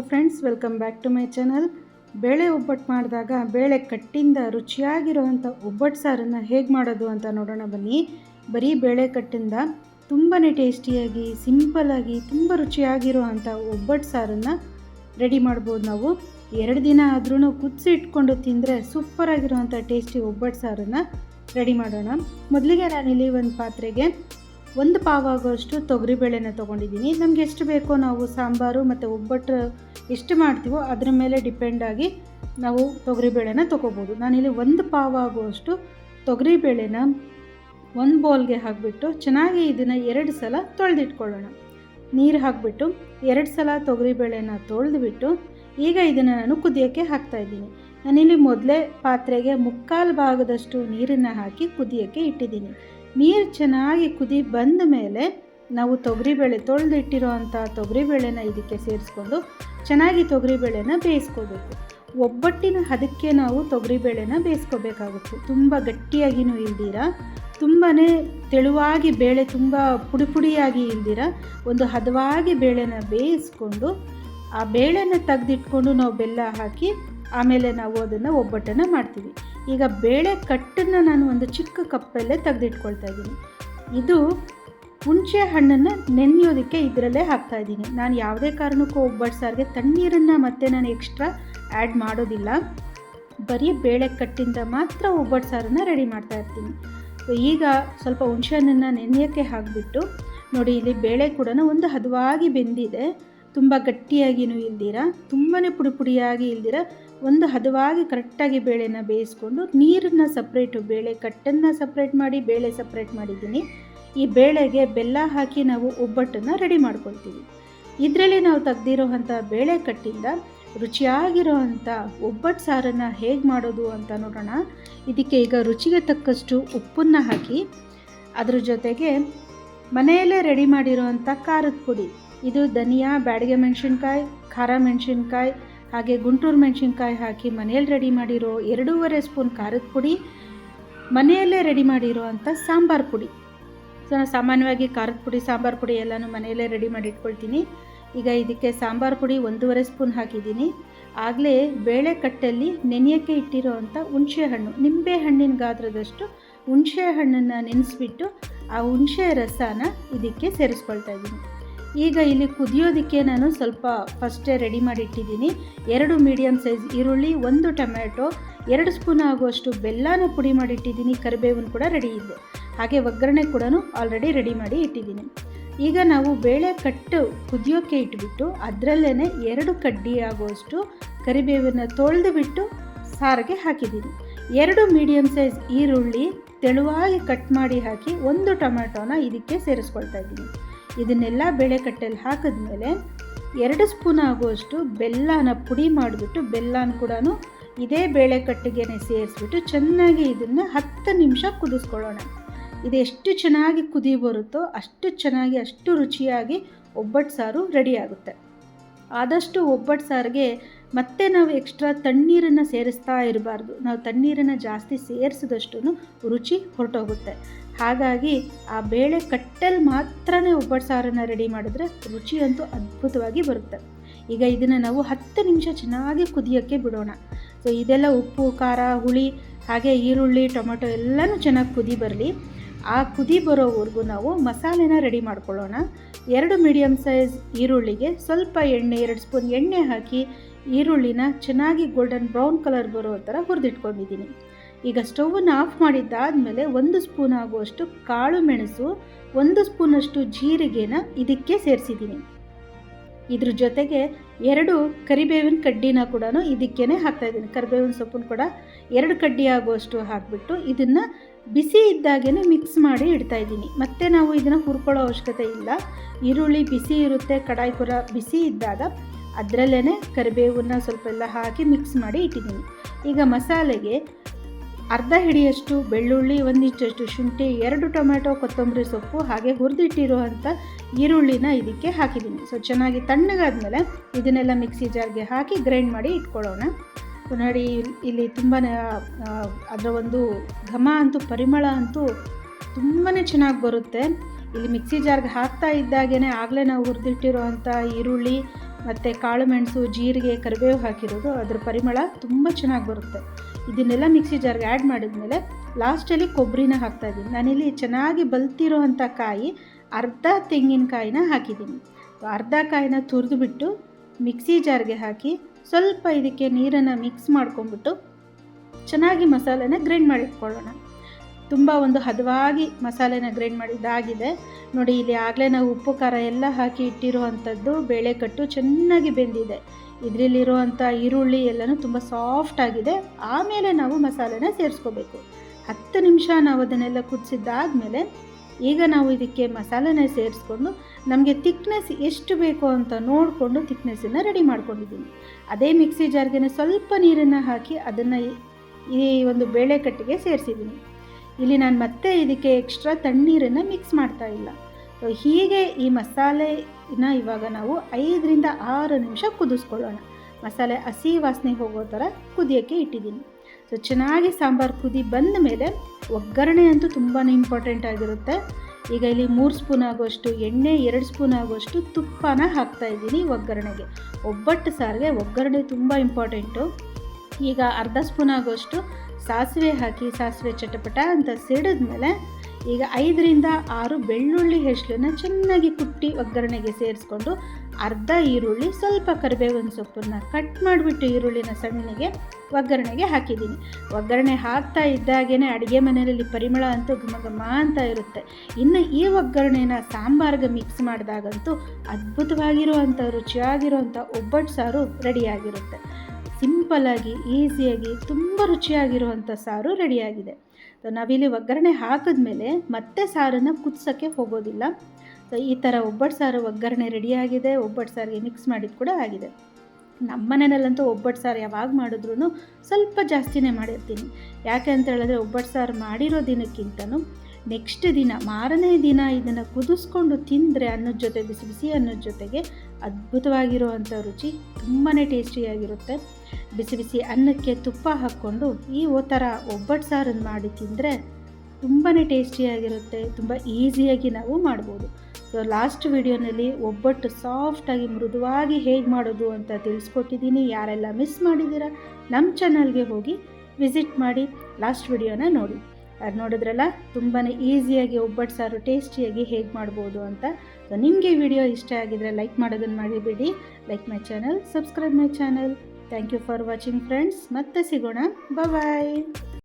Hello friends welcome back to my channel ಬೇಳೆ ಒಬ್ಬಟ್ಟು ಮಾಡಿದಾಗ ಬೇಳೆ ಕಟ್ಟಿಂದ ರುಚಿಯಾಗಿರುವಂಥ ಒಬ್ಬಟ್ಟು ಸಾರನ್ನು ಹೇಗೆ ಮಾಡೋದು ಅಂತ ನೋಡೋಣ ಬನ್ನಿ. ಬರೀ ಬೇಳೆ ಕಟ್ಟಿಂದ ತುಂಬಾ ಟೇಸ್ಟಿಯಾಗಿ ಸಿಂಪಲಾಗಿ ತುಂಬ ರುಚಿಯಾಗಿರುವಂಥ ಒಬ್ಬಟ್ಟು ಸಾರನ್ನು ರೆಡಿ ಮಾಡ್ಬೋದು ನಾವು. ಎರಡು ದಿನ ಆದ್ರೂ ಕುದಿಸಿ ಇಟ್ಕೊಂಡು ತಿಂದರೆ ಸೂಪರಾಗಿರುವಂಥ ಟೇಸ್ಟಿ ಒಬ್ಬಟ್ಟು ಸಾರನ್ನು ರೆಡಿ ಮಾಡೋಣ. ಮೊದಲಿಗೆ ನಾನಿಲ್ಲಿ ಒಂದು ಪಾತ್ರೆಗೆ ಒಂದು ಆಗೋಷ್ಟು ತೊಗರಿಬೇಳೆನ ತೊಗೊಂಡಿದ್ದೀನಿ. ನಮಗೆ ಎಷ್ಟು ಬೇಕೋ ನಾವು ಸಾಂಬಾರು ಮತ್ತು ಒಬ್ಬಟ್ಟು ಎಷ್ಟು ಮಾಡ್ತೀವೋ ಅದರ ಮೇಲೆ ಡಿಪೆಂಡ್ ಆಗಿ ನಾವು ತೊಗರಿಬೇಳೆನ ತೊಗೋಬೋದು. ನಾನಿಲ್ಲಿ ಒಂದು ಪಾವ್ ಆಗುವಷ್ಟು ತೊಗರಿಬೇಳೆನ ಒಂದು ಬೌಲ್ಗೆ ಹಾಕಿಬಿಟ್ಟು ಚೆನ್ನಾಗಿ ಇದನ್ನು ಎರಡು ಸಲ ತೊಳೆದಿಟ್ಕೊಳ್ಳೋಣ. ನೀರು ಹಾಕಿಬಿಟ್ಟು ಎರಡು ಸಲ ತೊಗರಿಬೇಳೆನ ತೊಳೆದುಬಿಟ್ಟು ಈಗ ಇದನ್ನು ನಾನು ಕುದಿಯೋಕ್ಕೆ ಹಾಕ್ತಾಯಿದ್ದೀನಿ ನಾನಿಲ್ಲಿ ಮೊದಲೇ ಪಾತ್ರೆಗೆ ಮುಕ್ಕಾಲು ಭಾಗದಷ್ಟು ನೀರನ್ನು ಹಾಕಿ ಕುದಿಯೋಕ್ಕೆ ಇಟ್ಟಿದ್ದೀನಿ. ನೀರು ಚೆನ್ನಾಗಿ ಕುದಿ ಬಂದ ಮೇಲೆ ನಾವು ತೊಗರಿಬೇಳೆ ತೊಳೆದಿಟ್ಟಿರೋ ಅಂಥ ತೊಗರಿಬೇಳೆನ ಇದಕ್ಕೆ ಸೇರಿಸ್ಕೊಂಡು ಚೆನ್ನಾಗಿ ತೊಗರಿಬೇಳೆನ ಬೇಯಿಸ್ಕೋಬೇಕು. ಒಬ್ಬಟ್ಟಿನ ಹದಕ್ಕೆ ನಾವು ತೊಗರಿಬೇಳೆನ ಬೇಯಿಸ್ಕೋಬೇಕಾಗುತ್ತೆ. ತುಂಬ ಗಟ್ಟಿಯಾಗಿನೂ ಇಲ್ದಿರ ತುಂಬಾ ತೆಳುವಾಗಿ ಬೇಳೆ ತುಂಬ ಪುಡಿ ಪುಡಿಯಾಗಿ ಇಲ್ದಿರ ಒಂದು ಹದವಾಗಿ ಬೇಳೆನ ಬೇಯಿಸ್ಕೊಂಡು ಆ ಬೇಳೆನ ತೆಗೆದಿಟ್ಕೊಂಡು ನಾವು ಬೆಲ್ಲ ಹಾಕಿ ಆಮೇಲೆ ನಾವು ಅದನ್ನು ಒಬ್ಬಟ್ಟನ್ನು ಮಾಡ್ತೀವಿ. ಈಗ ಬೇಳೆ ಕಟ್ಟನ್ನು ನಾನು ಒಂದು ಚಿಕ್ಕ ಕಪ್ಪಲ್ಲೇ ತೆಗೆದಿಟ್ಕೊಳ್ತಾ ಇದ್ದೀನಿ. ಇದು ಹುಣಸೆ ಹಣ್ಣನ್ನು ನೆನೆಯೋದಕ್ಕೆ ಇದರಲ್ಲೇ ಹಾಕ್ತಾಯಿದ್ದೀನಿ ನಾನು ಯಾವುದೇ ಕಾರಣಕ್ಕೂ ಒಬ್ಬಟ್ಟು ಸಾರಿಗೆ ತಣ್ಣೀರನ್ನು ಮತ್ತೆ ನಾನು ಎಕ್ಸ್ಟ್ರಾ ಆ್ಯಡ್ ಮಾಡೋದಿಲ್ಲ. ಬರೀ ಬೇಳೆ ಕಟ್ಟಿಂದ ಮಾತ್ರ ಒಬ್ಬಟ್ಟು ಸಾರನ್ನು ರೆಡಿ ಮಾಡ್ತಾ ಇರ್ತೀನಿ. ಈಗ ಸ್ವಲ್ಪ ಹುಣಸೆ ಹಣ್ಣನ್ನು ನೆನೆಯೋಕ್ಕೆ ಹಾಕಿಬಿಟ್ಟು ನೋಡಿ, ಇಲ್ಲಿ ಬೇಳೆ ಕೂಡ ಒಂದು ಹದವಾಗಿ ಬೆಂದಿದೆ. ತುಂಬ ಗಟ್ಟಿಯಾಗಿನೂ ಇಲ್ದಿರ ತುಂಬಾ ಪುಡಿ ಪುಡಿಯಾಗಿ ಇಲ್ದಿರ, ಒಂದು ಹದವಾಗಿ ಕರೆಕ್ಟಾಗಿ ಬೇಳೆನ ಬೇಯಿಸ್ಕೊಂಡು ನೀರನ್ನು ಸಪ್ರೇಟು ಬೇಳೆ ಕಟ್ಟನ್ನು ಸಪ್ರೇಟ್ ಮಾಡಿ, ಬೇಳೆ ಸಪ್ರೇಟ್ ಮಾಡಿದ್ದೀನಿ. ಈ ಬೇಳೆಗೆ ಬೆಲ್ಲ ಹಾಕಿ ನಾವು ಒಬ್ಬಟ್ಟನ್ನು ರೆಡಿ ಮಾಡ್ಕೊಳ್ತೀವಿ. ಇದರಲ್ಲಿ ನಾವು ತೆಗ್ದಿರೋವಂಥ ಬೇಳೆ ಕಟ್ಟಿಂದ ರುಚಿಯಾಗಿರೋವಂಥ ಒಬ್ಬಟ್ಟು ಸಾರನ್ನು ಹೇಗೆ ಮಾಡೋದು ಅಂತ ನೋಡೋಣ. ಇದಕ್ಕೆ ಈಗ ರುಚಿಗೆ ತಕ್ಕಷ್ಟು ಉಪ್ಪನ್ನು ಹಾಕಿ ಅದ್ರ ಜೊತೆಗೆ ಮನೆಯಲ್ಲೇ ರೆಡಿ ಮಾಡಿರೋವಂಥ ಖಾರದ ಪುಡಿ. ಇದು ಧನಿಯಾ, ಬ್ಯಾಡಿಗೆ ಮೆಣಸಿನ್ಕಾಯಿ, ಖಾರ ಮೆಣಸಿನ್ಕಾಯಿ ಹಾಗೆ ಗುಂಟೂರು ಮೆಣಸಿನ್ಕಾಯಿ ಹಾಕಿ ಮನೆಯಲ್ಲಿ ರೆಡಿ ಮಾಡಿರೋ ಎರಡೂವರೆ ಸ್ಪೂನ್ ಖಾರದ ಪುಡಿ, ಮನೆಯಲ್ಲೇ ರೆಡಿ ಮಾಡಿರೋ ಅಂಥ ಸಾಂಬಾರು ಪುಡಿ. ಸಾಮಾನ್ಯವಾಗಿ ಖಾರದ ಪುಡಿ, ಸಾಂಬಾರು ಪುಡಿ ಎಲ್ಲನೂ ಮನೆಯಲ್ಲೇ ರೆಡಿ ಮಾಡಿ ಇಟ್ಕೊಳ್ತೀನಿ. ಈಗ ಇದಕ್ಕೆ ಸಾಂಬಾರು ಪುಡಿ ಒಂದೂವರೆ ಸ್ಪೂನ್ ಹಾಕಿದ್ದೀನಿ. ಆಗಲೇ ಬೇಳೆ ಕಟ್ಟಲ್ಲಿ ನೆನೆಯೋಕ್ಕೆ ಇಟ್ಟಿರೋ ಅಂಥ ಹುಣಸೆ ಹಣ್ಣು ನಿಂಬೆ ಹಣ್ಣಿನ ಗಾತ್ರದಷ್ಟು ಹುಣಸೆ ಹಣ್ಣನ್ನು ನೆನೆಸ್ಬಿಟ್ಟು ಆ ಹುಣಸೆ ರಸನ ಇದಕ್ಕೆ ಸೇರಿಸ್ಕೊಳ್ತಾ ಇದ್ದೀನಿ. ಈಗ ಇಲ್ಲಿ ಕುದಿಯೋದಕ್ಕೆ ನಾನು ಸ್ವಲ್ಪ ಫಸ್ಟೇ ರೆಡಿ ಮಾಡಿ ಇಟ್ಟಿದ್ದೀನಿ ಎರಡು ಮೀಡಿಯಮ್ ಸೈಜ್ ಈರುಳ್ಳಿ, ಒಂದು ಟೊಮ್ಯಾಟೊ, ಎರಡು ಸ್ಪೂನ್ ಆಗುವಷ್ಟು ಬೆಲ್ಲನ ಪುಡಿ ಮಾಡಿ ಇಟ್ಟಿದ್ದೀನಿ ಕರಿಬೇವನ್ ಕೂಡ ರೆಡಿ ಇದೆ. ಹಾಗೆ ಒಗ್ಗರಣೆ ಕೂಡ ಆಲ್ರೆಡಿ ರೆಡಿ ಮಾಡಿ ಇಟ್ಟಿದ್ದೀನಿ. ಈಗ ನಾವು ಬೇಳೆ ಕಟ್ಟು ಕುದಿಯೋಕ್ಕೆ ಇಟ್ಬಿಟ್ಟು ಅದರಲ್ಲೇ ಎರಡು ಕಡ್ಡಿ ಆಗುವಷ್ಟು ಕರಿಬೇವನ್ನು ತೊಳೆದು ಬಿಟ್ಟು ಸಾರಿಗೆ ಹಾಕಿದ್ದೀನಿ. ಎರಡು ಮೀಡಿಯಮ್ ಸೈಜ್ ಈರುಳ್ಳಿ ತೆಳುವಾಗಿ ಕಟ್ ಮಾಡಿ ಹಾಕಿ ಒಂದು ಟೊಮ್ಯಾಟೋನ ಇದಕ್ಕೆ ಸೇರಿಸ್ಕೊಳ್ತಾ ಇದ್ದೀನಿ. ಇದನ್ನೆಲ್ಲ ಬೇಳೆ ಹಾಕಿದ ಹಾಕಿದ್ಮೇಲೆ ಎರಡು ಸ್ಪೂನ್ ಆಗುವಷ್ಟು ಬೆಲ್ಲನ ಪುಡಿ ಮಾಡಿಬಿಟ್ಟು ಬೆಲ್ಲನ ಕೂಡ ಇದೇ ಬೇಳೆ ಕಟ್ಟಿಗೆ ಸೇರಿಸ್ಬಿಟ್ಟು ಚೆನ್ನಾಗಿ ಇದನ್ನು ಹತ್ತು ನಿಮಿಷ ಕುದಿಸ್ಕೊಳ್ಳೋಣ. ಇದು ಎಷ್ಟು ಚೆನ್ನಾಗಿ ಕುದಿ ಬರುತ್ತೋ ಅಷ್ಟು ಚೆನ್ನಾಗಿ, ಅಷ್ಟು ರುಚಿಯಾಗಿ ಒಬ್ಬಟ್ಟು ಸಾರು ರೆಡಿ ಆಗುತ್ತೆ. ಆದಷ್ಟು ಒಬ್ಬಟ್ಟು ಸಾರಿಗೆ ಮತ್ತೆ ನಾವು ಎಕ್ಸ್ಟ್ರಾ ತಣ್ಣೀರನ್ನು ಸೇರಿಸ್ತಾ ಇರಬಾರ್ದು. ನಾವು ತಣ್ಣೀರನ್ನು ಜಾಸ್ತಿ ಸೇರಿಸಿದಷ್ಟು ರುಚಿ ಹೊರಟೋಗುತ್ತೆ. ಹಾಗಾಗಿ ಆ ಬೇಳೆ ಕಟ್ಟಲ್ಲಿ ಮಾತ್ರನೇ ಒಬ್ಬಟ್ಟು ಸಾರನ್ನು ರೆಡಿ ಮಾಡಿದ್ರೆ ರುಚಿ ಅಂತೂ ಅದ್ಭುತವಾಗಿ ಬರುತ್ತೆ. ಈಗ ಇದನ್ನು ನಾವು ಹತ್ತು ನಿಮಿಷ ಚೆನ್ನಾಗಿ ಕುದಿಯೋಕ್ಕೆ ಬಿಡೋಣ. ಸೊ ಇದೆಲ್ಲ ಉಪ್ಪು, ಖಾರ, ಹುಳಿ, ಹಾಗೆ ಈರುಳ್ಳಿ, ಟೊಮೆಟೊ ಎಲ್ಲನೂ ಚೆನ್ನಾಗಿ ಕುದಿ ಬರಲಿ. ಆ ಕುದಿ ಬರೋವರೆಗೂ ನಾವು ಮಸಾಲೆನ ರೆಡಿ ಮಾಡ್ಕೊಳ್ಳೋಣ. ಎರಡು ಮೀಡಿಯಮ್ ಸೈಜ್ ಈರುಳ್ಳಿಗೆ ಸ್ವಲ್ಪ ಎಣ್ಣೆ, ಎರಡು ಸ್ಪೂನ್ ಎಣ್ಣೆ ಹಾಕಿ ಈರುಳ್ಳಿನ ಚೆನ್ನಾಗಿ ಗೋಲ್ಡನ್ ಬ್ರೌನ್ ಕಲರ್ ಬರೋ ಥರ ಹುರಿದಿಟ್ಕೊಂಡಿದ್ದೀನಿ. ಈಗ ಸ್ಟೌವನ್ನು ಆಫ್ ಮಾಡಿದ್ದಾದಮೇಲೆ ಒಂದು ಸ್ಪೂನ್ ಆಗುವಷ್ಟು ಕಾಳು ಮೆಣಸು, ಒಂದು ಸ್ಪೂನಷ್ಟು ಜೀರಿಗೆನ ಇದಕ್ಕೆ ಸೇರಿಸಿದ್ದೀನಿ. ಇದ್ರ ಜೊತೆಗೆ ಎರಡು ಕರಿಬೇವಿನ ಕಡ್ಡಿನ ಕೂಡ ಇದಕ್ಕೇ ಹಾಕ್ತಾಯಿದ್ದೀನಿ ಕರಿಬೇವಿನ ಸೊಪ್ಪನ್ನು ಕೂಡ ಎರಡು ಕಡ್ಡಿ ಆಗುವಷ್ಟು ಹಾಕಿಬಿಟ್ಟು ಇದನ್ನು ಬಿಸಿ ಇದ್ದಾಗೇ ಮಿಕ್ಸ್ ಮಾಡಿ ಇಡ್ತಾ ಇದ್ದೀನಿ. ಮತ್ತೆ ನಾವು ಇದನ್ನು ಹುರ್ಕೊಳ್ಳೋ ಅವಶ್ಯಕತೆ ಇಲ್ಲ. ಈರುಳ್ಳಿ ಬಿಸಿ ಇರುತ್ತೆ, ಕಡಾಯಿ ಕೂಡ ಬಿಸಿ ಇದ್ದಾಗ ಅದರಲ್ಲೇ ಕರಿಬೇವನ್ನ ಸ್ವಲ್ಪ ಎಲ್ಲ ಹಾಕಿ ಮಿಕ್ಸ್ ಮಾಡಿ ಇಟ್ಟಿದ್ದೀನಿ. ಈಗ ಮಸಾಲೆಗೆ ಅರ್ಧ ಹಿಡಿಯಷ್ಟು ಬೆಳ್ಳುಳ್ಳಿ, ಒಂದಿಷ್ಟಷ್ಟು ಶುಂಠಿ, ಎರಡು ಟೊಮ್ಯಾಟೊ, ಕೊತ್ತಂಬರಿ ಸೊಪ್ಪು ಹಾಗೆ ಹುರಿದಿಟ್ಟಿರುವಂಥ ಈರುಳ್ಳಿನ ಇದಕ್ಕೆ ಹಾಕಿದ್ದೀನಿ. ಸೊ ಚೆನ್ನಾಗಿ ತಣ್ಣಗಾದ್ಮೇಲೆ ಇದನ್ನೆಲ್ಲ ಮಿಕ್ಸಿ ಜಾರ್ಗೆ ಹಾಕಿ ಗ್ರೈಂಡ್ ಮಾಡಿ ಇಟ್ಕೊಳ್ಳೋಣ. ನೋಡಿ ಇಲ್ಲಿ ತುಂಬಾ ಅದರ ಒಂದು ಘಮ ಅಂತೂ ಪರಿಮಳ ಅಂತೂ ತುಂಬಾ ಚೆನ್ನಾಗಿ ಬರುತ್ತೆ. ಇಲ್ಲಿ ಮಿಕ್ಸಿ ಜಾರ್ಗೆ ಹಾಕ್ತಾ ಇದ್ದಾಗೇ ಆಗಲೇ ನಾವು ಹುರಿದಿಟ್ಟಿರೋ ಅಂಥ ಈರುಳ್ಳಿ ಮತ್ತು ಕಾಳು ಮೆಣಸು, ಜೀರಿಗೆ, ಕರಿಬೇವು ಹಾಕಿರೋದು ಅದ್ರ ಪರಿಮಳ ತುಂಬ ಚೆನ್ನಾಗಿ ಬರುತ್ತೆ. ಇದನ್ನೆಲ್ಲ ಮಿಕ್ಸಿ ಜಾರ್ಗೆ ಆ್ಯಡ್ ಮಾಡಿದ್ಮೇಲೆ ಲಾಸ್ಟಲ್ಲಿ ಕೊಬ್ಬರಿನ ಹಾಕ್ತಾಯಿದ್ದೀನಿ ನಾನಿಲ್ಲಿ ಚೆನ್ನಾಗಿ ಬಲ್ತಿರೋ ಅಂಥ ಕಾಯಿ ಅರ್ಧ ತೆಂಗಿನಕಾಯಿನ ಹಾಕಿದ್ದೀನಿ. ಅರ್ಧ ಕಾಯಿನ ತುರಿದುಬಿಟ್ಟು ಮಿಕ್ಸಿ ಜಾರ್ಗೆ ಹಾಕಿ ಸ್ವಲ್ಪ ಇದಕ್ಕೆ ನೀರನ್ನು ಮಿಕ್ಸ್ ಮಾಡ್ಕೊಂಬಿಟ್ಟು ಚೆನ್ನಾಗಿ ಮಸಾಲೆನ ಗ್ರೈಂಡ್ ಮಾಡಿಟ್ಕೊಳ್ಳೋಣ. ತುಂಬ ಒಂದು ಹದವಾಗಿ ಮಸಾಲೆನ ಗ್ರೈಂಡ್ ಮಾಡಿದ್ದಾಗಿದೆ ನೋಡಿ, ಇಲ್ಲಿ ಆಗಲೇ ನಾವು ಉಪ್ಪು ಖಾರ ಎಲ್ಲ ಹಾಕಿ ಇಟ್ಟಿರುವಂಥದ್ದು, ಬೇಳೆಕಟ್ಟು ಚೆನ್ನಾಗಿ ಬೆಂದಿದೆ. ಇದರಲ್ಲಿರುವಂಥ ಈರುಳ್ಳಿ ಎಲ್ಲನೂ ತುಂಬ ಸಾಫ್ಟ್ ಆಗಿದೆ. ಆಮೇಲೆ ನಾವು ಮಸಾಲೆನ ಸೇರಿಸ್ಕೋಬೇಕು. ಹತ್ತು ನಿಮಿಷ ನಾವು ಅದನ್ನೆಲ್ಲ ಕುದಿಸಿದ್ದಾದಮೇಲೆ ಈಗ ನಾವು ಇದಕ್ಕೆ ಮಸಾಲೆನ ಸೇರಿಸ್ಕೊಂಡು ನಮಗೆ ತಿಕ್ನೆಸ್ ಎಷ್ಟು ಬೇಕು ಅಂತ ನೋಡಿಕೊಂಡು ತಿಕ್ನೆಸ್ಸನ್ನು ರೆಡಿ ಮಾಡ್ಕೊಂಡಿದ್ದೀನಿ. ಅದೇ ಮಿಕ್ಸಿ ಜಾರ್ಗೆನ ಸ್ವಲ್ಪ ನೀರನ್ನು ಹಾಕಿ ಅದನ್ನು ಈ ಒಂದು ಬೇಳೆ ಕಟ್ಟಿಗೆ ಸೇರಿಸಿದ್ದೀನಿ. ಇಲ್ಲಿ ನಾನು ಮತ್ತೆ ಇದಕ್ಕೆ ಎಕ್ಸ್ಟ್ರಾ ತಣ್ಣೀರನ್ನು ಮಿಕ್ಸ್ ಮಾಡ್ತಾ ಇಲ್ಲ. ಹೀಗೆ ಈ ಮಸಾಲೆನ ಇವಾಗ ನಾವು ಐದರಿಂದ ಆರು ನಿಮಿಷ ಕುದಿಸ್ಕೊಳ್ಳೋಣ. ಮಸಾಲೆ ಹಸಿ ವಾಸನೆ ಹೋಗೋ ಥರ ಕುದಿಯೋಕ್ಕೆ ಇಟ್ಟಿದ್ದೀನಿ. ಸೊ ಚೆನ್ನಾಗಿ ಸಾಂಬಾರು ಕುದಿ ಬಂದ ಮೇಲೆ ಒಗ್ಗರಣೆ ಅಂತೂ ತುಂಬಾ ಇಂಪಾರ್ಟೆಂಟ್ ಆಗಿರುತ್ತೆ. ಈಗ ಇಲ್ಲಿ ಮೂರು ಸ್ಪೂನ್ ಆಗುವಷ್ಟು ಎಣ್ಣೆ, ಎರಡು ಸ್ಪೂನ್ ಆಗುವಷ್ಟು ತುಪ್ಪನ ಹಾಕ್ತಾಯಿದ್ದೀನಿ ಒಗ್ಗರಣೆಗೆ. ಒಬ್ಬಟ್ಟು ಸಾರಿಗೆ ಒಗ್ಗರಣೆ ತುಂಬ ಇಂಪಾರ್ಟೆಂಟು ಈಗ ಅರ್ಧ ಸ್ಪೂನ್ ಆಗುವಷ್ಟು ಸಾಸಿವೆ ಹಾಕಿ ಸಾಸಿವೆ ಚಟಪಟ ಅಂತ ಸಿಡಿದ್ಮೇಲೆ ಈಗ ಐದರಿಂದ ಆರು ಬೆಳ್ಳುಳ್ಳಿ ಹೆಸಳನ್ನ ಚೆನ್ನಾಗಿ ಕುಟ್ಟಿ ಒಗ್ಗರಣೆಗೆ ಸೇರಿಸ್ಕೊಂಡು ಅರ್ಧ ಈರುಳ್ಳಿ, ಸ್ವಲ್ಪ ಕರಿಬೇವಿನ ಸೊಪ್ಪನ್ನು ಕಟ್ ಮಾಡಿಬಿಟ್ಟು ಈರುಳ್ಳಿನ ಸಣ್ಣಗೆ ಒಗ್ಗರಣೆಗೆ ಹಾಕಿದ್ದೀನಿ. ಒಗ್ಗರಣೆ ಹಾಕ್ತಾ ಇದ್ದಾಗೇ ಅಡುಗೆ ಮನೆಯಲ್ಲಿ ಪರಿಮಳ ಅಂತೂ ಘಮ ಘಮ ಅಂತ ಇರುತ್ತೆ. ಇನ್ನು ಈ ಒಗ್ಗರಣೆನ ಸಾಂಬಾರ್ಗೆ ಮಿಕ್ಸ್ ಮಾಡಿದಾಗಂತೂ ಅದ್ಭುತವಾಗಿರುವಂಥ, ರುಚಿಯಾಗಿರುವಂಥ ಒಬ್ಬಟ್ಟು ಸಾರು ರೆಡಿಯಾಗಿರುತ್ತೆ. ಸಿಂಪಲ್ಲಾಗಿ ಈಸಿಯಾಗಿ ತುಂಬ ರುಚಿಯಾಗಿರುವಂಥ ಸಾರು ರೆಡಿಯಾಗಿದೆ. ಸೊ ನಾವಿಲ್ಲಿ ಒಗ್ಗರಣೆ ಹಾಕಿದ್ಮೇಲೆ ಮತ್ತೆ ಸಾರನ್ನು ಕುದಿಸೋಕ್ಕೆ ಹೋಗೋದಿಲ್ಲ. ಸೊ ಈ ಥರ ಒಬ್ಬಟ್ಟು ಸಾರು ಒಗ್ಗರಣೆ ರೆಡಿಯಾಗಿದೆ ಒಬ್ಬಟ್ಟು ಸಾರಿಗೆ ಮಿಕ್ಸ್ ಮಾಡಿದ್ದು ಕೂಡ ಆಗಿದೆ. ನಮ್ಮ ಮನೆಯಲ್ಲಂತೂ ಒಬ್ಬಟ್ಟು ಸಾರು ಯಾವಾಗ ಮಾಡಿದ್ರೂ ಸ್ವಲ್ಪ ಜಾಸ್ತಿನೇ ಮಾಡಿರ್ತೀನಿ. ಯಾಕೆ ಅಂತ ಹೇಳಿದ್ರೆ ಒಬ್ಬಟ್ಟು ಸಾರು ಮಾಡಿರೋ ದಿನಕ್ಕಿಂತನೂ ನೆಕ್ಸ್ಟ್ ದಿನ, ಮಾರನೇ ದಿನ ಇದನ್ನು ಕುದಿಸ್ಕೊಂಡು ತಿಂದರೆ ಅನ್ನದ ಜೊತೆ, ಬಿಸಿ ಬಿಸಿ ಅನ್ನದ ಜೊತೆಗೆ ಅದ್ಭುತವಾಗಿರುವಂಥ ರುಚಿ ತುಂಬಾ ಟೇಸ್ಟಿಯಾಗಿರುತ್ತೆ ಬಿಸಿ ಬಿಸಿ ಅನ್ನಕ್ಕೆ ತುಪ್ಪ ಹಾಕ್ಕೊಂಡು ಈ ಥರ ಒಬ್ಬಟ್ಟು ಸಾರನ್ನು ಮಾಡಿ ತಿಂದರೆ ತುಂಬಾ ಟೇಸ್ಟಿಯಾಗಿರುತ್ತೆ, ತುಂಬ ಈಸಿಯಾಗಿ ನಾವು ಮಾಡ್ಬೋದು. ಸೊ ಲಾಸ್ಟ್ ವಿಡಿಯೋನಲ್ಲಿ ಒಬ್ಬಟ್ಟು ಸಾಫ್ಟಾಗಿ ಮೃದುವಾಗಿ ಹೇಗೆ ಮಾಡೋದು ಅಂತ ತಿಳಿಸ್ಕೊಟ್ಟಿದ್ದೀನಿ. ಯಾರೆಲ್ಲ ಮಿಸ್ ಮಾಡಿದ್ದೀರಾ ನಮ್ಮ ಚಾನಲ್ಗೆ ಹೋಗಿ ವಿಸಿಟ್ ಮಾಡಿ ಲಾಸ್ಟ್ ವಿಡಿಯೋನ ನೋಡಿ. ಅದು ನೋಡಿದ್ರಲ್ಲ ತುಂಬಾ ಈಸಿಯಾಗಿ ಒಬ್ಬಟ್ಟು ಸಾರು ಟೇಸ್ಟಿಯಾಗಿ ಹೇಗೆ ಮಾಡ್ಬೋದು ಅಂತ. ಸೊ ನಿಮಗೆ ವಿಡಿಯೋ ಇಷ್ಟ ಆಗಿದರೆ ಲೈಕ್ ಮಾಡೋದನ್ನು ಮಾಡಿಬಿಡಿ like my channel subscribe my channel thank you for watching friends ಮತ್ತೆ ಸಿಗೋಣ. ಬಾಯ್